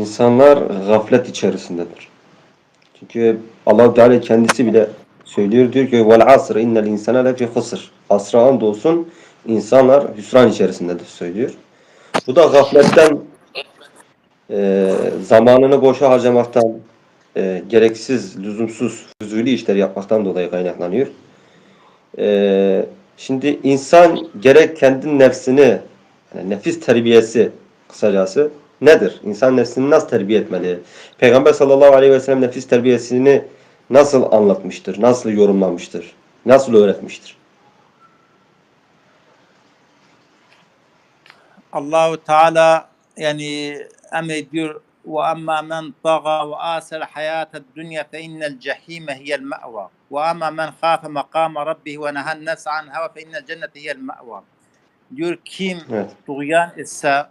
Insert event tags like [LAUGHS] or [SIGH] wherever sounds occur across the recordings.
insanlar gaflet içerisindedir. Çünkü Allah Teala kendisi bile söylüyor diyor ki vel asr innel insana lefi husr. Asra andolsun insanlar hüsran içerisindedir söylüyor. Bu da gafletten e, zamanını boşa harcamaktan e, gereksiz, lüzumsuz, füzuli işler yapmaktan dolayı kaynaklanıyor. E, şimdi insan gerek kendi nefsini, yani nefis terbiyesi kısacası nedir? İnsan nefsini nasıl terbiye etmeli? Peygamber sallallahu aleyhi ve sellem nefis terbiyesini nasıl anlatmıştır? Nasıl yorumlamıştır? Nasıl öğretmiştir? Allahu Teala yani emrediyor ve amma men taga ve asel hayated dünya fe innel cehime hiyel ma'va ve amma men khafe makama rabbih ve nehen nefse an heva fe innel cennete hiyel ma'va diyor kim Evet. tuğyan etse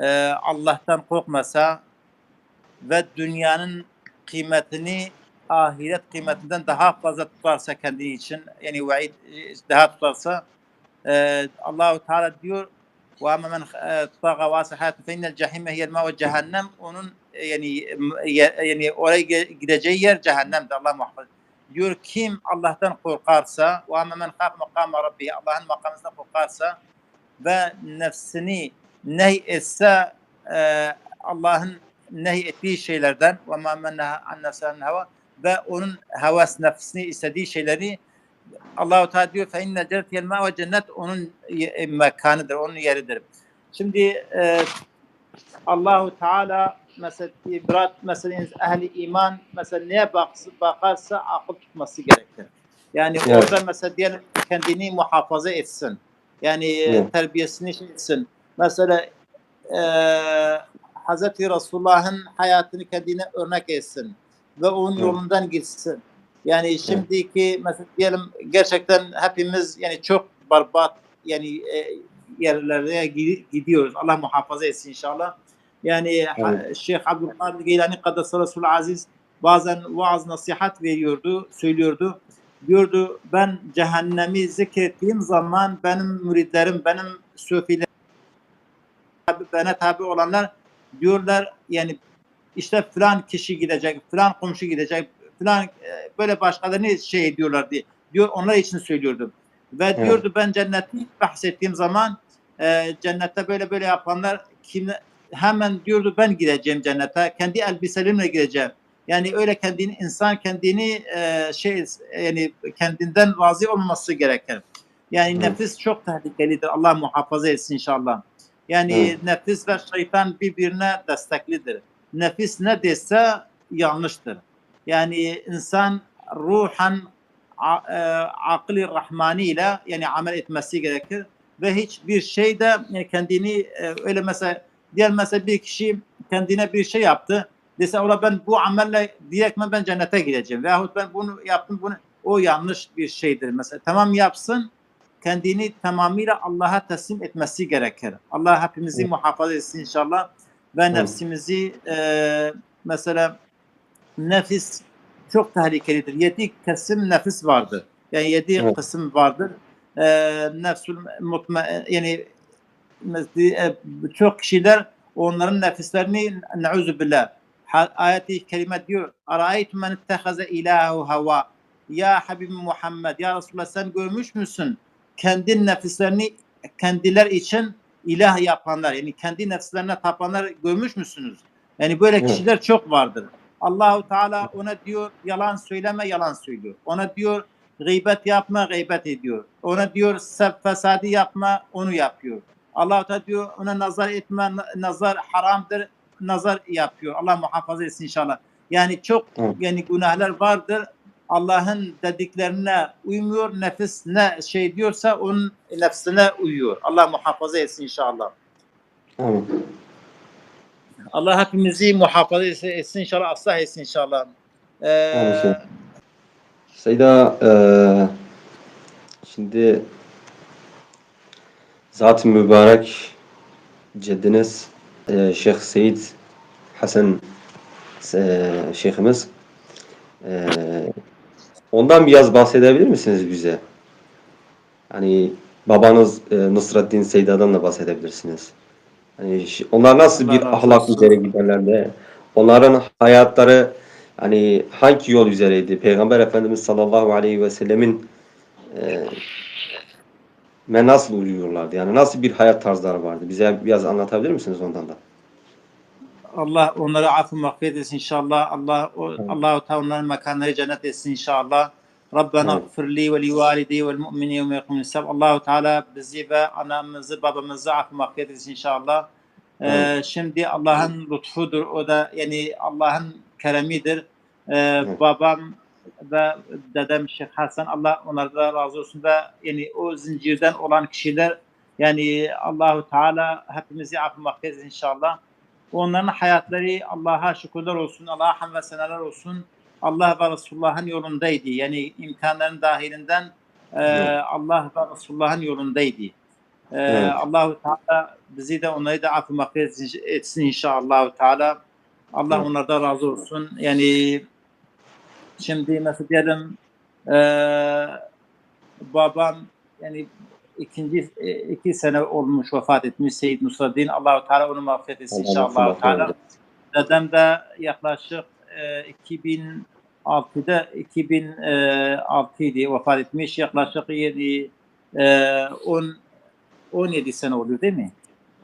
e, Allah'tan korkmasa ve dünyanın kıymetini ahiret kıymetinden daha fazla tutarsa kendi için yani vaid e, daha tutarsa e, Allahu Teala diyor ve ama men e, taga ve asahat fe innel cehime hiyel ma ve cehennem onun e, yani yani oraya gideceği yer cehennemdir Allah muhafaza. Diyor kim Allah'tan korkarsa ve ama men khaf makama rabbi Allah'ın makamından korkarsa ve nefsini ney etse e, Allah'ın nehy ettiği şeylerden ve ma men neha an nefsinden heva ve onun havas nefsini istediği şeyleri Allahu Teala diyor fe inne cennetiyel ma ve cennet onun ye- mekanıdır, onun yeridir. Şimdi e, Allahu Teala mesela ibrat mesela ehli iman mesela neye baks- bakarsa akıl tutması gerekir. Yani Evet. orada mesela diyelim kendini muhafaza etsin. Yani e, Evet. terbiyesini şey etsin. Mesela e, Hazreti Resulullah'ın hayatını kendine örnek etsin ve onun yolundan gitsin. Yani şimdiki mesela diyelim gerçekten hepimiz yani çok barbat yani e, yerlere gi- gidiyoruz. Allah muhafaza etsin inşallah. Yani Evet. Şeyh Abdülkadir Geylani Kaddası Resul Aziz bazen vaaz nasihat veriyordu, söylüyordu. Diyordu ben cehennemi zikrettiğim zaman benim müritlerim, benim söfilerim, bana tabi olanlar diyorlar yani işte filan kişi gidecek, filan komşu gidecek, filan e, böyle başkalarını şey ediyorlar diye. Diyor onlar için söylüyordum. Ve Evet. diyordu ben cenneti bahsettiğim zaman e, cennette böyle böyle yapanlar kim hemen diyordu ben gideceğim cennete. Kendi elbiselerimle gideceğim. Yani öyle kendini insan kendini e, şey yani kendinden razı olması gerekir. Yani Evet. nefis çok tehlikelidir. Allah muhafaza etsin inşallah. Yani Evet. nefis ve şeytan birbirine desteklidir. Nefis ne dese yanlıştır. Yani insan ruhan a- e, aklı rahmani ile yani amel etmesi gerekir ve hiçbir şey de yani kendini e, öyle mesela diğer mesela bir kişi kendine bir şey yaptı dese ola ben bu amelle direktmen ben cennete gideceğim veyahut ben bunu yaptım bunu o yanlış bir şeydir mesela tamam yapsın kendini tamamıyla Allah'a teslim etmesi gerekir. Allah hepimizi Evet. muhafaza etsin inşallah ve Evet. nefsimizi e, mesela nefis çok tehlikelidir. Yedi kesim nefis vardır. Yani yedi Evet. kısım vardır. E, nefsül mutma yani e, çok kişiler onların nefislerini neuzu billah ayeti kerime diyor Araeytum men ittehaze ilahu hava Ya Habibim Muhammed Ya Resulullah sen görmüş müsün kendi nefislerini kendiler için ilah yapanlar yani kendi nefislerine tapanlar görmüş müsünüz? Yani böyle Evet. kişiler çok vardır. Allahu Teala ona diyor yalan söyleme yalan söylüyor. Ona diyor gıybet yapma gıybet ediyor. Ona diyor fesadi yapma onu yapıyor. Allah Teala diyor ona nazar etme na- nazar haramdır nazar yapıyor. Allah muhafaza etsin inşallah. Yani çok Evet. yani günahlar vardır. Allah'ın dediklerine uymuyor. Nefis ne şey diyorsa onun nefsine uyuyor. Allah muhafaza etsin inşallah. Amin. Allah hepimizi muhafaza etsin, inşallah. Aslah etsin inşallah. Ee. Seyda eee, şimdi zat-ı mübarek ceddiniz eee, Şeyh Seyit Hasan eee, Şeyhimiz eee, ondan biraz bahsedebilir misiniz bize? Hani babanız eee, Nusrettin Seyda'dan da bahsedebilirsiniz. Hani onlar nasıl bir ahlak üzere giderlerdi? Onların hayatları hani hangi yol üzereydi? Peygamber Efendimiz sallallahu aleyhi ve sellemin e, nasıl uyuyorlardı? Yani nasıl bir hayat tarzları vardı? Bize biraz anlatabilir misiniz ondan da? Allah onları affı mağfiret etsin inşallah. Allah o, Evet. Allahu Teala onların mekanları cennet etsin inşallah. Rabbena gfirli ve li valideyhi vel mu'mini yevme yekumul hisab. Allahu Teala bizi ve anamızı, babamızı affı mağfiret etsin inşallah. Ee, Evet. şimdi Allah'ın lütfudur. O da yani Allah'ın keremidir. Ee, Evet. Babam ve dedem Şeyh Hasan Allah onlardan razı olsun ve yani o zincirden olan kişiler yani Allahu Teala hepimizi affı mağfiret etsin inşallah. Onların hayatları Allah'a şükürler olsun, Allah'a hamd ve senalar olsun. Allah ve Resulullah'ın yolundaydı. Yani imkanların dahilinden e, Evet. Allah ve Resulullah'ın yolundaydı. E, Evet. Allahu Teala bizi de onları da affı mağfiret etsin- inşallah Teala. Allah Evet. onlardan razı olsun. Yani şimdi mesela diyelim e, babam yani ikinci e, iki sene olmuş vefat etmiş Seyyid Nusraddin. Allahu Teala onu mağfiret etsin Allah inşallah Teala. Dedem de yaklaşık e, 2006'da 2006 idi vefat etmiş. Yaklaşık 7 e, 10 17 sene oluyor değil mi?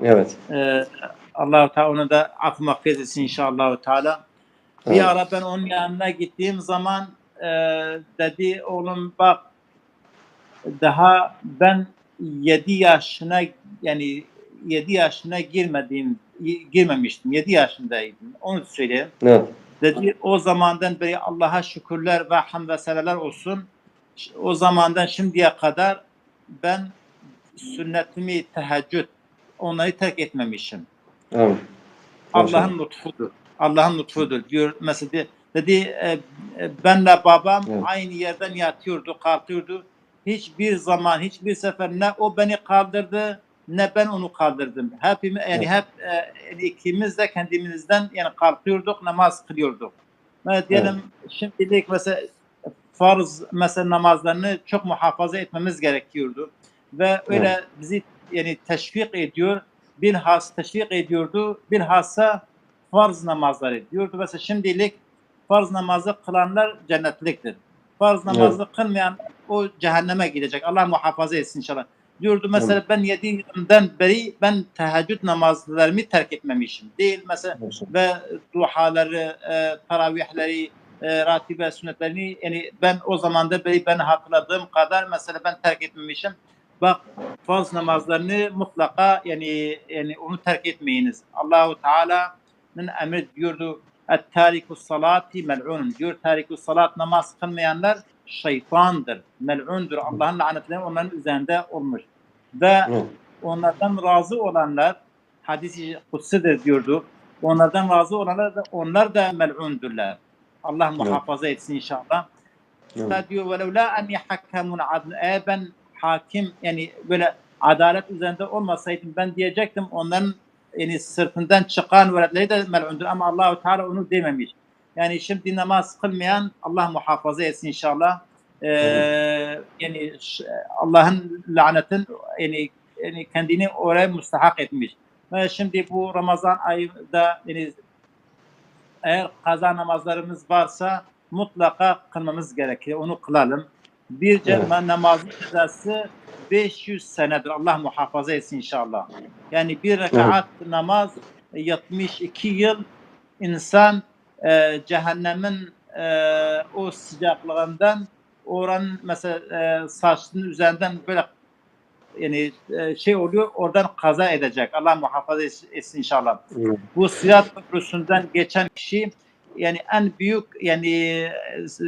Evet. E, Allah-u Teala onu da affı mağfiret etsin inşallah Teala. Bir Evet. ara ben onun yanına gittiğim zaman e, dedi oğlum bak daha ben 7 yaşına yani 7 yaşına girmediğim girmemiştim. 7 yaşındaydım. Onu söyleyeyim. Evet. Dedi o zamandan beri Allah'a şükürler ve hamd ve seneler olsun. O zamandan şimdiye kadar ben sünnetimi teheccüd onları terk etmemişim. Evet. Allah'ın lütfudur. Allah'ın lütfudur diyor. Mesela de- dedi e, e, benle babam Evet. aynı yerden yatıyordu, kalkıyordu. Hiçbir zaman, hiçbir sefer ne o beni kaldırdı ne ben onu kaldırdım. Hepimiz yani Evet. hep e, yani ikimiz de kendimizden yani kalkıyorduk, namaz kılıyorduk. Mesela diyelim şimdilik mesela farz mesela namazlarını çok muhafaza etmemiz gerekiyordu. Ve öyle Evet. bizi yani teşvik ediyor. Bilhas teşvik ediyordu. Bilhassa farz namazları diyordu. Mesela şimdilik farz namazı kılanlar cennetliktir. Farz namazı kılmayan o cehenneme gidecek. Allah muhafaza etsin inşallah. Diyordu mesela ben 7 yıldan beri ben teheccüd namazlarımı terk etmemişim. Değil mesela Maşallah. ve duhaları, e, taravihleri, e, ratibe sünnetlerini yani ben o zamanda beri ben hatırladığım kadar mesela ben terk etmemişim. Bak farz namazlarını mutlaka yani yani onu terk etmeyiniz. Allahu Teala'nın emri diyordu. Et-tarikus salati mel'un diyor. Tarikus salat namaz kılmayanlar şeytandır. Mel'undur. Allah'ın lanetleri onların üzerinde olmuş. Ve Evet. onlardan razı olanlar hadisi kutsidir diyordu. Onlardan razı olanlar da onlar da mel'undurlar. Allah muhafaza etsin inşallah. Evet. Diyor velev la enni hakkamun adl. Eğer ben hakim yani böyle adalet üzerinde olmasaydım ben diyecektim onların yani sırtından çıkan veletleri de mel'undur ama Allahu Teala onu dememiş. Yani şimdi namaz kılmayan Allah muhafaza etsin inşallah. Ee, yani ş- Allah'ın lanetin yani, yani kendini oraya müstahak etmiş. Ve şimdi bu Ramazan ayında yani eğer kaza namazlarımız varsa mutlaka kılmamız gerekir. Onu kılalım. Bir Evet. namazın cezası 500 senedir. Allah muhafaza etsin inşallah. Yani bir rekat namaz 72 yıl insan e, cehennemin e, o sıcaklığından oranın mesela e, saçının üzerinden böyle yani e, şey oluyor oradan kaza edecek. Allah muhafaza etsin inşallah Evet. bu Sırat Köprüsü'nden geçen kişi yani en büyük yani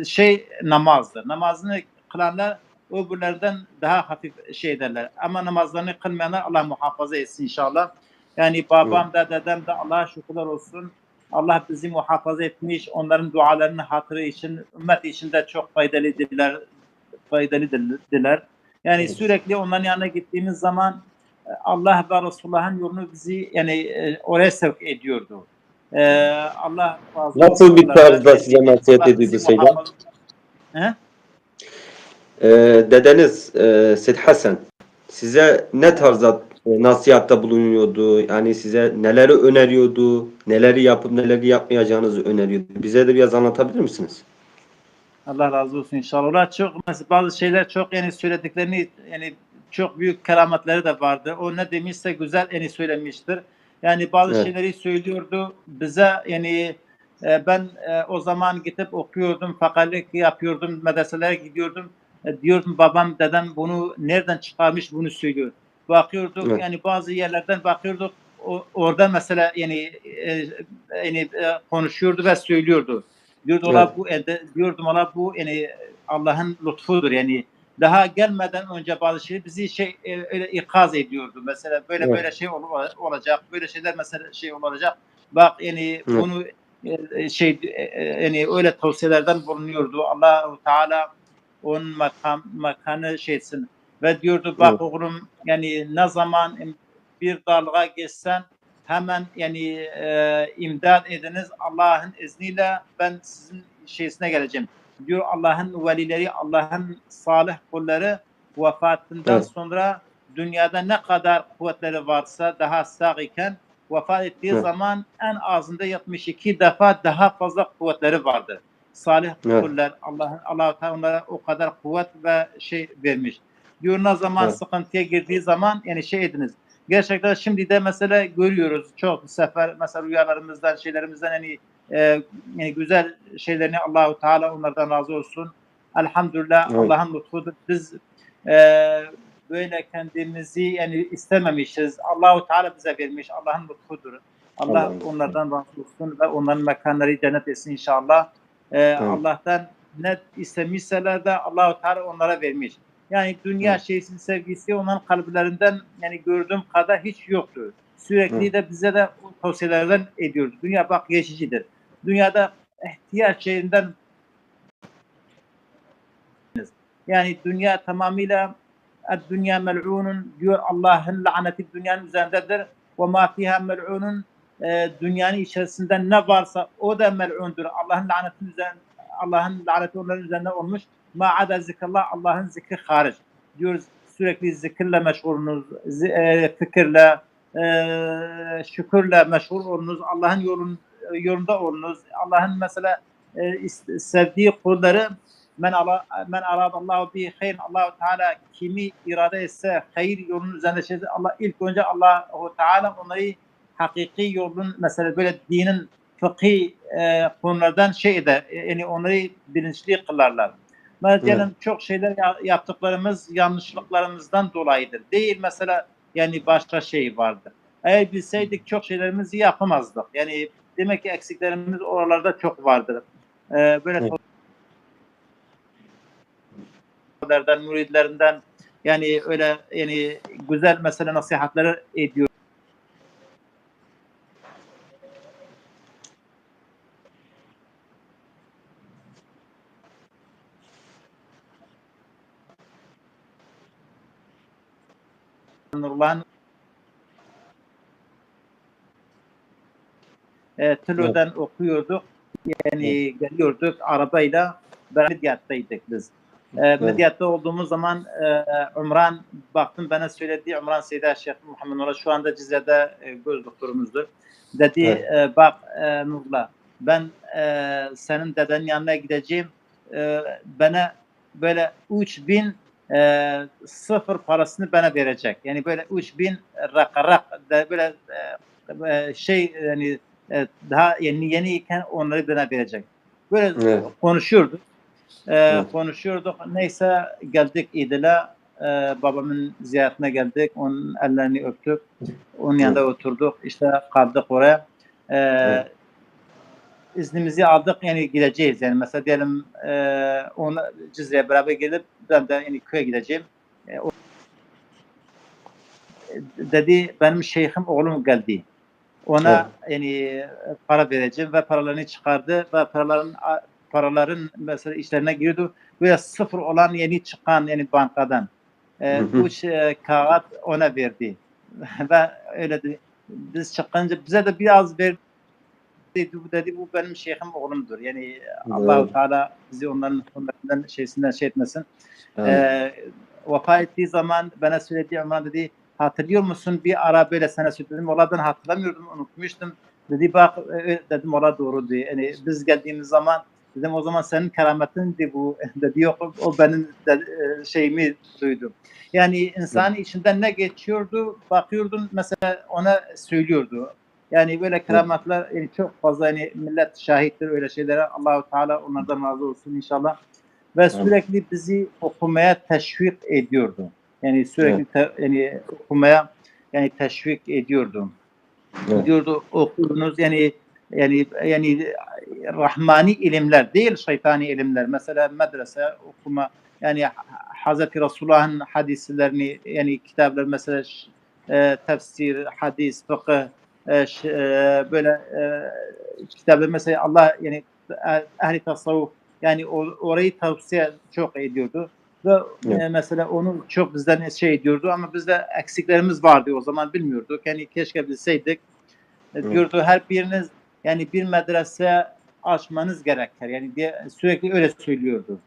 şey namazdır. Namazını kılanlar öbürlerden daha hafif şey ederler. Ama namazlarını kılmayanlar Allah muhafaza etsin inşallah. Yani babam da dedem de Allah'a şükürler olsun. Allah bizi muhafaza etmiş. Onların dualarının hatırı için, ümmet için de çok faydalıdırlar. Faydalıdırlar. Yani Evet. sürekli onların yanına gittiğimiz zaman e, Allah ve Resulullah'ın yolunu bizi yani e, oraya sevk ediyordu. E, Allah Nasıl bir tarzda size nasihat bizi Seyyid? Ee, dedeniz e, Sid Hasan size ne tarzda nasihatta bulunuyordu. Yani size neleri öneriyordu, neleri yapıp neleri yapmayacağınızı öneriyordu. Bize de biraz anlatabilir misiniz? Allah razı olsun inşallah. Onlar çok mesela bazı şeyler çok yani söylediklerini yani çok büyük kerametleri de vardı. O ne demişse güzel iyi söylemiştir. Yani bazı Evet. şeyleri söylüyordu bize yani e, ben e, o zaman gidip okuyordum, fakallik yapıyordum, medreselere gidiyordum. E, diyordum babam dedem bunu nereden çıkarmış bunu söylüyor. Bakıyorduk Evet. yani bazı yerlerden bakıyorduk o, orada mesela yani e, yani e, konuşuyordu ve söylüyordu. Diyordu Evet. bu ede, diyordum ola bu yani Allah'ın lütfudur yani daha gelmeden önce bazı şeyler bizi şey e, öyle ikaz ediyordu. Mesela böyle Evet. böyle şey ol- olacak, böyle şeyler mesela şey olacak. Bak yani Evet. bunu e, şey e, e, yani öyle tavsiyelerden bulunuyordu. Allahu Teala onun makam makanı şeysin ve diyordu bak Evet. oğlum yani ne zaman bir dalga geçsen hemen yani e, imdad ediniz Allah'ın izniyle ben sizin şeysine geleceğim. Diyor Allah'ın velileri, Allah'ın salih kulları vefatından Evet. sonra dünyada ne kadar kuvvetleri varsa daha sağ iken vefat ettiği Evet. zaman en azında 72 defa daha fazla kuvvetleri vardı. Salih Evet. kullar Allah Allah Teala onlara o kadar kuvvet ve şey vermiş. Diyor zaman Evet. sıkıntıya girdiği zaman yani şey ediniz. Gerçekten şimdi de mesela görüyoruz çok sefer mesela rüyalarımızdan şeylerimizden yani, e, yani güzel şeylerini Allahu Teala onlardan razı olsun. Elhamdülillah Evet. Allah'ın lütfudur. Biz e, böyle kendimizi yani istememişiz. Allahu Teala bize vermiş. Allah'ın lütfudur. Allah lütfu. onlardan razı olsun ve onların mekanları cennet etsin inşallah. E, Allah'tan ne istemişseler de Allahu Teala onlara vermiş. Yani dünya Evet. şeysin sevgisi onların kalplerinden yani gördüğüm kadar hiç yoktu. Sürekli Evet. de bize de tavsiyelerden ediyoruz. Dünya bak geçicidir. Dünyada ihtiyaç şeyinden yani dünya tamamıyla dünya mel'unun diyor Allah'ın laneti dünyanın üzerindedir. Ve ma fiha mel'unun e, dünyanın içerisinde ne varsa o da mel'undur. Allah'ın laneti üzerinde Allah'ın laneti onların üzerine olmuş. Ma ada zikrullah Allah'ın zikri hariç. Diyoruz sürekli zikirle meşgulünüz, zi- e, fikirle, e, şükürle meşgul olunuz. Allah'ın yolun yolunda olunuz. Allah'ın mesela e, sevdiği kulları men ala men aradallahu bi hayr Allahu Teala kimi irade etse hayır yolunun üzerinde şey Allah ilk önce Allahu Teala onları hakiki yolun mesela böyle dinin fıkhi e, konulardan şey eder. Yani onları bilinçli kılarlar. Mesela çok şeyler ya- yaptıklarımız yanlışlıklarımızdan dolayıdır. Değil mesela yani başka şey vardır. Eğer bilseydik çok şeylerimizi yapamazdık. Yani demek ki eksiklerimiz oralarda çok vardır. Ee, böyle Evet. müridlerinden yani öyle yani güzel mesela nasihatleri ediyor. Nurullah'ın e, Tülü'den okuyorduk. Yani geliyorduk arabayla beraber Midyat'taydık biz. E, Midyat'ta olduğumuz zaman e, Umran baktım bana söyledi Umran Seyda Şeyh Muhammed Nur'a şu anda Cizre'de e, göz doktorumuzdur. Dedi Evet. e, bak e, Nurla ben e, senin dedenin yanına gideceğim. E, bana böyle 3000 e, sıfır parasını bana verecek. Yani böyle 3000 rakarak da böyle e, e, şey yani e, daha yeni yeni iken onları bana verecek. Böyle Evet. konuşuyorduk. E, Evet. Konuşuyorduk. Neyse geldik İdil'e. E, babamın ziyaretine geldik. Onun ellerini öptük. Onun yanında oturduk. İşte kaldık oraya. E, Evet. İznimizi aldık yani gideceğiz yani mesela diyelim e, ona Cizre'ye beraber gelip ben de yani köye gideceğim. E, o- e, dedi benim şeyhim oğlum geldi. Ona yani para vereceğim ve paralarını çıkardı ve paraların paraların mesela işlerine giriyordu. Böyle sıfır olan yeni çıkan yani bankadan. E, Hı hı. bu şey, kağıt ona verdi. [LAUGHS] ve öyle dedi. Biz çıkınca bize de biraz verdi dedi, bu dedi bu benim şeyhim oğlumdur. Yani Allahu Teala bizi onların onlardan şeysinden şey etmesin. Evet. Ee, vefat ettiği zaman bana söyledi Ömer dedi hatırlıyor musun bir ara böyle sana söyledim. Valla ben hatırlamıyordum unutmuştum. Dedi bak e, dedim valla doğru diye. Yani biz geldiğimiz zaman dedim o zaman senin kerametindi bu. [LAUGHS] dedi yok o benim de, e, şeyimi duydum. Yani insanın içinden ne geçiyordu bakıyordun mesela ona söylüyordu. Yani böyle kerametler yani çok fazla yani millet şahittir öyle şeylere. Allahu Teala onlardan razı olsun inşallah. Ve sürekli bizi okumaya teşvik ediyordu. Yani sürekli te- yani okumaya yani teşvik ediyordu. Evet. Diyordu okuyunuz yani yani yani rahmani ilimler değil şeytani ilimler. Mesela medrese okuma yani Hazreti Resulullah'ın hadislerini yani kitaplar mesela e, tefsir, hadis, fıkıh e, ş- e, böyle e, kitaplar mesela Allah yani eh- ehli tasavvuf yani orayı tavsiye çok ediyordu. Ve Evet. e, mesela onu çok bizden şey ediyordu ama bizde eksiklerimiz vardı o zaman bilmiyorduk. Yani keşke bilseydik. E, Evet. Diyordu her biriniz yani bir medrese açmanız gerekir. Yani diye sürekli öyle söylüyordu.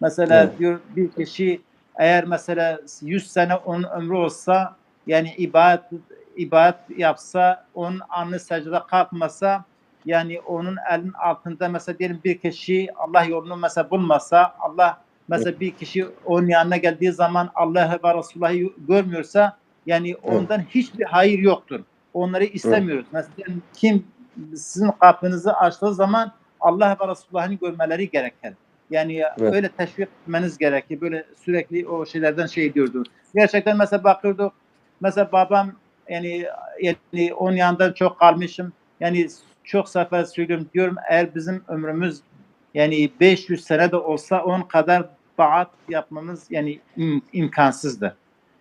Mesela Evet. diyor bir kişi eğer mesela 100 sene onun ömrü olsa yani ibadet ibadet yapsa onun alnı secde kalkmasa yani onun elin altında mesela diyelim bir kişi Allah yolunu mesela bulmasa Allah mesela bir kişi onun yanına geldiği zaman Allah ve Resulullah'ı görmüyorsa yani ondan hiçbir hayır yoktur. Onları istemiyoruz. Mesela kim sizin kapınızı açtığı zaman Allah ve Resulullah'ını görmeleri gerekir. Yani Evet. öyle teşvik etmeniz gerekir. Böyle sürekli o şeylerden şey diyordu. Gerçekten mesela bakıyorduk. Mesela babam yani yani onun yanında çok kalmışım. Yani çok sefer söylüyorum diyorum eğer bizim ömrümüz yani 500 sene de olsa onun kadar baat yapmamız yani im- imkansızdı.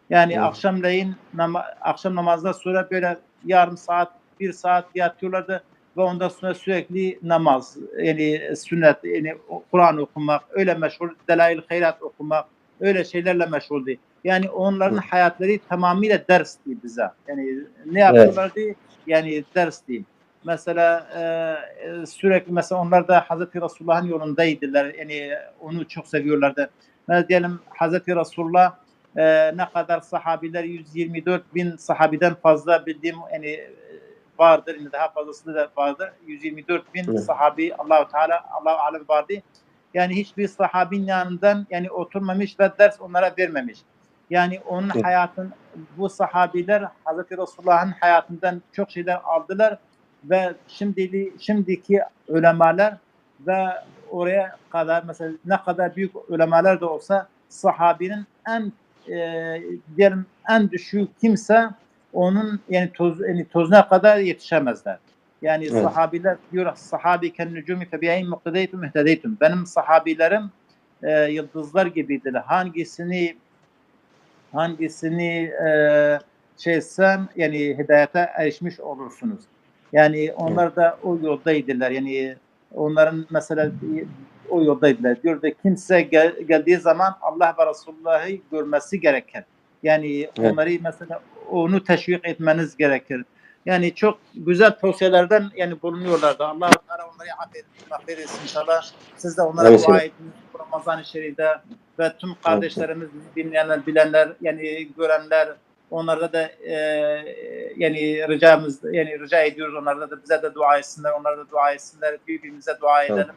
Yani Evet. akşamleyin nama, akşam namazdan sonra böyle yarım saat, bir saat yatıyorlardı ve ondan sonra sürekli namaz, yani sünnet, yani Kur'an okumak, öyle meşgul, delail hayrat okumak, öyle şeylerle meşguldü. Yani onların Evet. hayatları tamamıyla dersti bize. Yani ne yapıyorlardı? Yani dersti. Mesela e, e, sürekli mesela onlar da Hazreti Resulullah'ın yolundaydılar. Yani onu çok seviyorlardı. Mesela diyelim Hazreti Resulullah e, ne kadar sahabiler 124 bin sahabiden fazla bildiğim yani e, vardır yine daha fazlası da vardır 124 bin Evet. sahabi Allahu Teala Allahu alem vardı yani hiçbir sahabinin yanından yani oturmamış ve ders onlara vermemiş yani onun Evet. hayatın bu sahabiler Hazreti Resulullah'ın hayatından çok şeyler aldılar ve şimdi şimdiki ulemalar ve oraya kadar mesela ne kadar büyük ulemalar da olsa sahabinin en e, diyelim en düşük kimse onun yani toz yani tozuna kadar yetişemezler. Yani Evet. sahabiler diyor sahabi ken nucumi fe bi'ayn ihtedaytum. Benim sahabilerim e, yıldızlar gibidir. Hangisini hangisini e, şeysen yani hidayete erişmiş olursunuz. Yani onlar da o yoldaydılar. Yani onların mesela o yoldaydılar. Diyor da kimse gel, geldiği zaman Allah ve Resulullah'ı görmesi gerekir. Yani Evet. onları mesela onu teşvik etmeniz gerekir. Yani çok güzel tavsiyelerden yani bulunuyorlardı. Allah onları affetsin inşallah. Siz de onlara Evet, dua evet. edin Ramazan-ı Şerif'te ve tüm kardeşlerimiz, dinleyenler, bilenler, yani görenler, onlarda da e, yani ricamız, yani rica ediyoruz onlarda da bize de dua etsinler, onlara da dua etsinler, birbirimize dua edelim.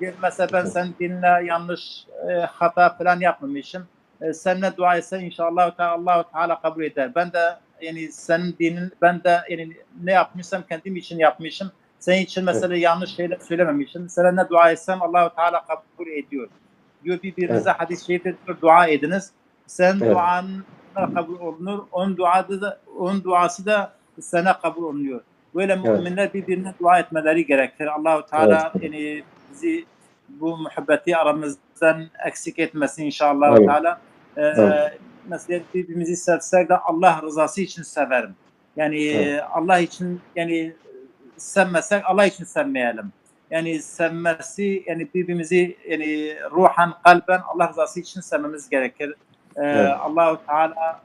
Bir mesela ben sen dinle yanlış e, hata falan yapmamışım. E, seninle dua etsen inşallah Allah Teala kabul eder. Ben de yani senin dinin ben de yani ne yapmışsam kendim için yapmışım. Senin için mesela yanlış şeyler söylememişim. Seninle dua etsem Allah Teala kabul ediyor. Diyor birbirinize hadis-i şerifte dua ediniz. Sen Evet. duan kabul olunur. Onun duası da onun duası da sana kabul olunuyor. Böyle müminler birbirine dua etmeleri gerekir. Allahu Teala Evet. yani bizi bu muhabbeti aramızdan eksik etmesin inşallah Amin. Teala. Ee, Evet. mesela birbirimizi sevsek de Allah rızası için severim. Yani Evet. Allah için yani sevmesek Allah için sevmeyelim. Yani sevmesi yani birbirimizi yani ruhan kalben Allah rızası için sevmemiz gerekir. Ee, Evet. Allahu Teala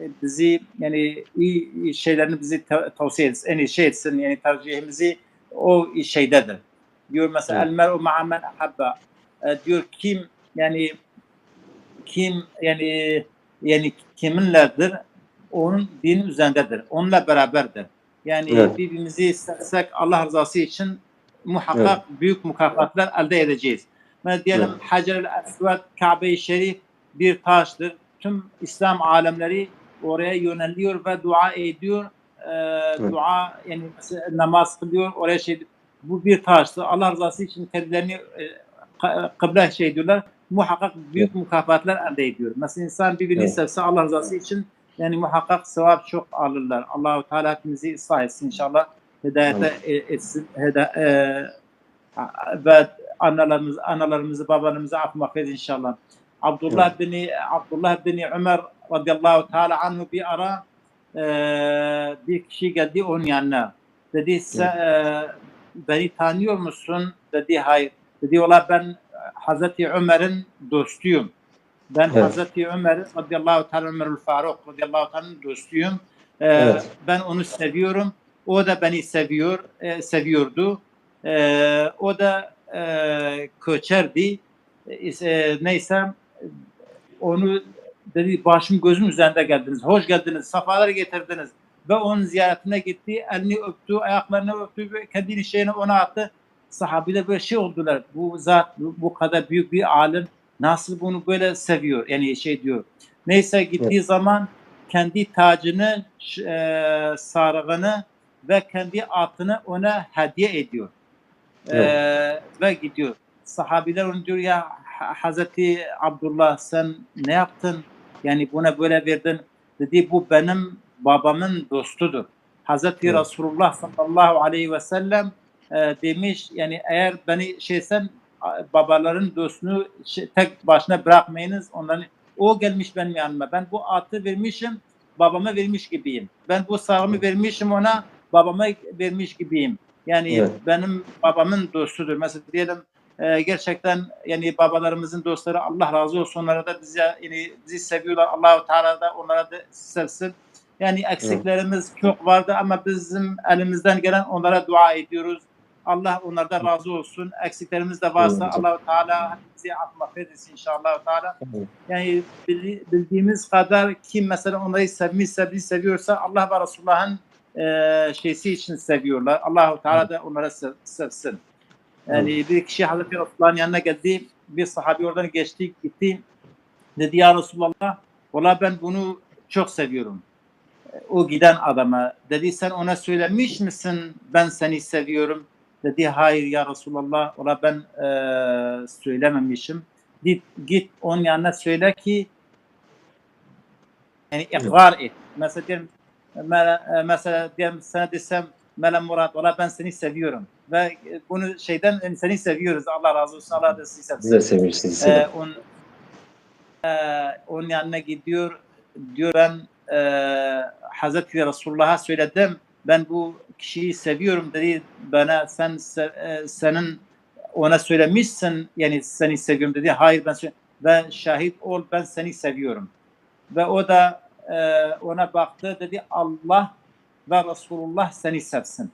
e, bizi yani iyi şeylerini bizi ta- tavsiye etsin, en iyi şey etsin yani tercihimizi o şeydedir. Diyor mesela Evet. el mer'u ma'a men ahabba. E, diyor kim yani kim yani yani kiminledir? onun dinin üzerindedir. Onunla beraberdir. Yani Evet. birbirimizi istersek Allah rızası için muhakkak büyük mükafatlar elde edeceğiz. Mesela diyelim Hacer-el Esved, Kabe-i Şerif bir taştır. Tüm İslam alemleri oraya yöneliyor ve dua ediyor. Ee, Dua yani namaz kılıyor. Oraya şey bu bir taştır. Allah rızası için kendilerini e, kıble şey diyorlar. Muhakkak büyük mükafatlar elde ediyor. Mesela insan birbirini Evet. sevse Allah rızası için yani muhakkak sevap çok alırlar. Allahu Teala hepimizi ıslah etsin inşallah. Hidayete e- etsin. Heda, e, ve analarımız, analarımızı, babalarımızı af mağfiret inşallah. Abdullah bin Abdullah bin Ömer radıyallahu teala anhu bir ara e, bir kişi geldi onun yanına. Dedi sen e, beni tanıyor musun? Dedi hayır. Dedi ola ben Hazreti Ömer'in dostuyum. Ben Evet. Hazreti Ömer radıyallahu teala Ömerül Faruk radıyallahu teala'nın dostuyum. E, Evet. Ben onu seviyorum. O da beni seviyor, e, seviyordu. E, o da e, köçerdi. E, neyse onu dedi başım gözüm üzerinde geldiniz. Hoş geldiniz. Safalar getirdiniz. Ve onun ziyaretine gitti. Elini öptü, ayaklarını öptü kendini şeyini ona attı. Sahabiler böyle şey oldular. Bu zat bu, bu kadar büyük bir alim nasıl bunu böyle seviyor? Yani şey diyor. Neyse gittiği zaman kendi tacını, e, sarığını ve kendi atını ona hediye ediyor. E, ve gidiyor. Sahabiler onu diyor ya Ha- Hazreti Abdullah sen ne yaptın? Yani buna böyle verdin. Dedi bu benim babamın dostudur. Hazreti Evet. Resulullah sallallahu aleyhi ve sellem e, demiş yani eğer beni şeysen babaların dostunu şey- tek başına bırakmayınız. Onların o gelmiş benim yanıma. Ben bu atı vermişim, babama vermiş gibiyim. Ben bu sağımı vermişim ona, babama vermiş gibiyim. Yani Evet. benim babamın dostudur. Mesela diyelim e, gerçekten yani babalarımızın dostları Allah razı olsun onlara da bize yani bizi seviyorlar. Allahu Teala da onlara da sevsin. Yani eksiklerimiz çok vardı ama bizim elimizden gelen onlara dua ediyoruz. Allah onlardan razı olsun. Eksiklerimiz de varsa Evet. Allahu Teala bizi affet etsin inşallah Teala. Evet. Yani bildiğimiz kadar kim mesela onları sevmişse, bizi seviyorsa Allah ve Resulullah'ın e, şeysi için seviyorlar. Allahu Teala da onlara sev- sevsin. Yani bir kişi Hazreti Resulullah'ın yanına geldi. Bir sahabi oradan geçti, gitti. Dedi ya Resulullah, valla ben bunu çok seviyorum. O giden adama. Dedi sen ona söylemiş misin ben seni seviyorum? Dedi hayır ya Resulallah. Valla ben eee, söylememişim. Git, git onun yanına söyle ki yani ikrar et. Mesela diyelim, me- mesela diyelim sana desem Mela Murat valla ben seni seviyorum. Ve e, bunu şeyden seni seviyoruz. Allah razı olsun. Allah da sizi sevsin. Siz de sevirsiniz. Ee, on, e, onun yanına gidiyor. Diyor ben e, Hazreti Resulullah'a söyledim. Ben bu kişiyi seviyorum dedi. Bana sen se- e, senin ona söylemişsin yani seni seviyorum dedi. Hayır ben ve şahit ol ben seni seviyorum. Ve o da e, ona baktı dedi Allah ve Resulullah seni sevsin.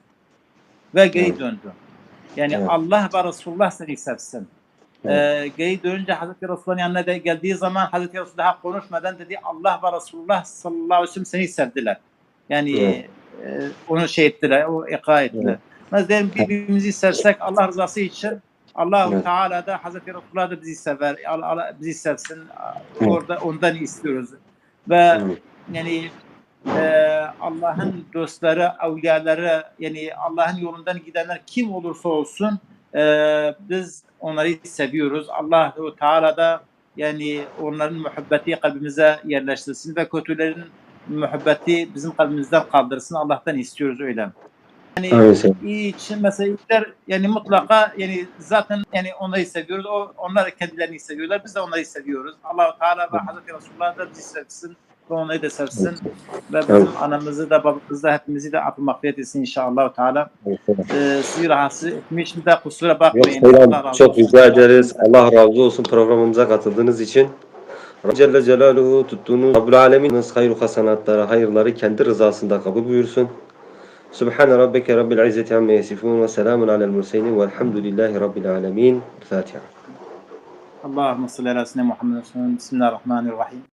Ve geri Evet. döndü. Yani Evet. Allah ve Resulullah seni sevsin. Ee, geri dönünce Hazreti Resulullah'ın yanına da geldiği zaman Hazreti Resulullah konuşmadan dedi Allah ve Resulullah sallallahu aleyhi ve sellem seni sevdiler. Yani Evet. E, onu şey ettiler, o ikra ettiler. Evet. Diyelim birbirimizi sersek Allah rızası için Allah Evet. Teala da Hazreti Resulullah da bizi sever. Allah, Allah bizi sevsin. Evet. Orada ondan istiyoruz. Ve Evet. yani e, Allah'ın dostları, evliyaları yani Allah'ın yolundan gidenler kim olursa olsun e, biz onları seviyoruz. Allahu Teala da yani onların muhabbeti kalbimize yerleştirsin ve kötülerin muhabbeti bizim kalbimizden kaldırsın. Allah'tan istiyoruz öyle. Yani Amin. Selam. iyi için mesela iyiler yani mutlaka yani zaten yani onları seviyoruz. O, onlar kendilerini seviyorlar. Biz de onları seviyoruz. Allahu Teala ve Hazreti Resulullah da bizi sevsin ve onları da sevsin. Ve bizim Evet. anamızı da babamızı da hepimizi de affı mağfiret etsin inşallah Teala. Ee, sizi rahatsız etmiş mi de kusura Yok bakmayın. Allah selam. razı Çok rica ederiz. Allah razı olsun programımıza katıldığınız için. Rabbi Celle Celaluhu tuttuğunuz Rabbül Alemin hayır hasanatları, hayırları kendi rızasında kabul buyursun. Subhane Rabbeke Rabbil İzzeti Amme Yesifun ve selamun alel murselin velhamdülillahi Rabbil Alemin. Fatiha. Allahümme salli ala seyyidina Muhammed. Bismillahirrahmanirrahim.